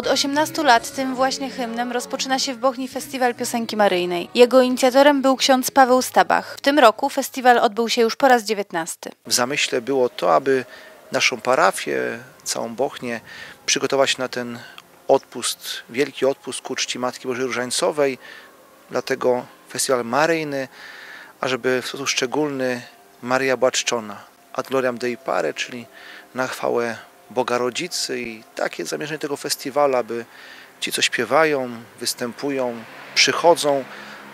Od 18 lat tym właśnie hymnem rozpoczyna się w Bochni Festiwal Piosenki Maryjnej. Jego inicjatorem był ksiądz Paweł Stabach. W tym roku festiwal odbył się już po raz 19. W zamyśle było to, aby naszą parafię, całą Bochnię przygotować na ten odpust, wielki odpust ku czci Matki Bożej Różańcowej. Dlatego festiwal maryjny, ażeby w sposób szczególny Maryja była czczona. Ad gloriam Dei Pare, czyli na chwałę Boga Rodzicy i takie zamierzenie tego festiwalu, aby ci, co śpiewają, występują, przychodzą,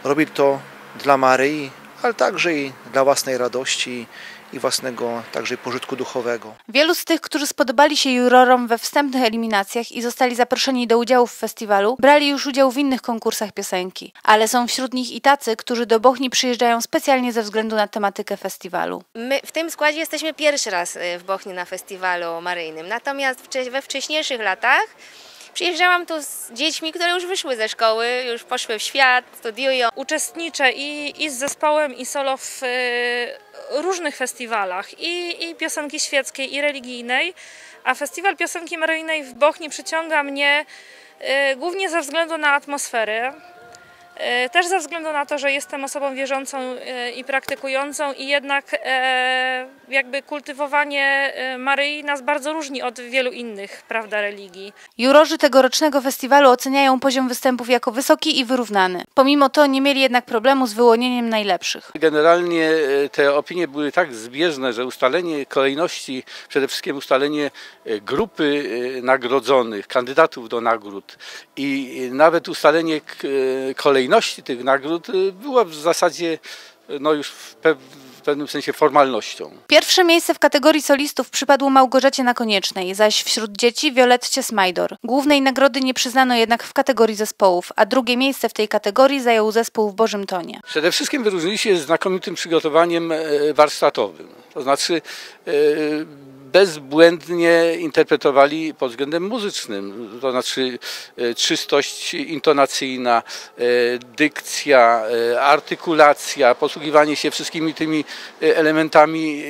robili to dla Maryi, ale także i dla własnej radości i własnego także pożytku duchowego. Wielu z tych, którzy spodobali się jurorom we wstępnych eliminacjach i zostali zaproszeni do udziału w festiwalu, brali już udział w innych konkursach piosenki. Ale są wśród nich i tacy, którzy do Bochni przyjeżdżają specjalnie ze względu na tematykę festiwalu. My w tym składzie jesteśmy pierwszy raz y, w Bochni na festiwalu maryjnym. Natomiast we wcześniejszych latach przyjeżdżałam tu z dziećmi, które już wyszły ze szkoły, już poszły w świat, studiują. uczestniczę i, i z zespołem, i solo w e, różnych festiwalach, i, i piosenki świeckiej, i religijnej, a festiwal piosenki maryjnej w Bochni przyciąga mnie e, głównie ze względu na atmosferę, e, też ze względu na to, że jestem osobą wierzącą e, i praktykującą i jednak e, jakby kultywowanie e, Maryi nas bardzo różni od wielu innych, prawda, religii. Jurorzy tegorocznego festiwalu oceniają poziom występów jako wysoki i wyrównany. Pomimo to nie mieli jednak problemu z wyłonieniem najlepszych. Generalnie e, te opinie były tak zbieżne, że ustalenie kolejności, przede wszystkim ustalenie e, grupy nagrodzonych, kandydatów do nagród i nawet ustalenie kolejności tych nagród było w zasadzie no już w pew- w pewnym sensie formalnością. Pierwsze miejsce w kategorii solistów przypadło Małgorzacie Nakoniecznej, zaś wśród dzieci Violetcie Smajdor. Głównej nagrody nie przyznano jednak w kategorii zespołów, a drugie miejsce w tej kategorii zajął zespół w Bożym Tonie. Przede wszystkim wyróżnili się znakomitym przygotowaniem e, warsztatowym. To znaczy e, bezbłędnie interpretowali pod względem muzycznym. To znaczy e, czystość intonacyjna, e, dykcja, e, artykulacja, posługiwanie się wszystkimi tymi elementami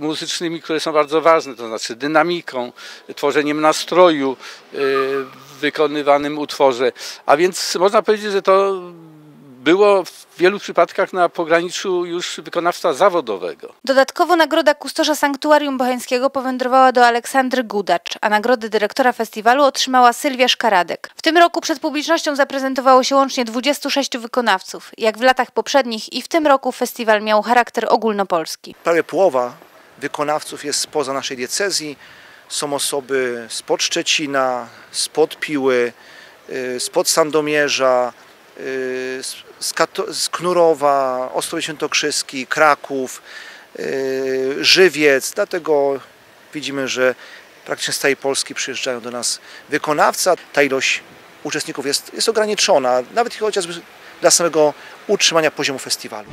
muzycznymi, które są bardzo ważne, to znaczy dynamiką, tworzeniem nastroju w wykonywanym utworze. A więc można powiedzieć, że to było w wielu przypadkach na pograniczu już wykonawstwa zawodowego. Dodatkowo nagroda kustosza Sanktuarium Bocheńskiego powędrowała do Aleksandry Gudacz, a nagrodę dyrektora festiwalu otrzymała Sylwia Szkaradek. W tym roku przed publicznością zaprezentowało się łącznie 26 wykonawców. Jak w latach poprzednich i w tym roku festiwal miał charakter ogólnopolski. Prawie połowa wykonawców jest spoza naszej diecezji. Są osoby spod Szczecina, spod Piły, y, spod Sandomierza, y, z- Kato- z Knurowa, Ostrowie Świętokrzyski, Kraków, y, Żywiec. Dlatego widzimy, że praktycznie z całej Polski przyjeżdżają do nas wykonawca. Ta ilość uczestników jest, jest ograniczona, nawet chociażby dla samego utrzymania poziomu festiwalu.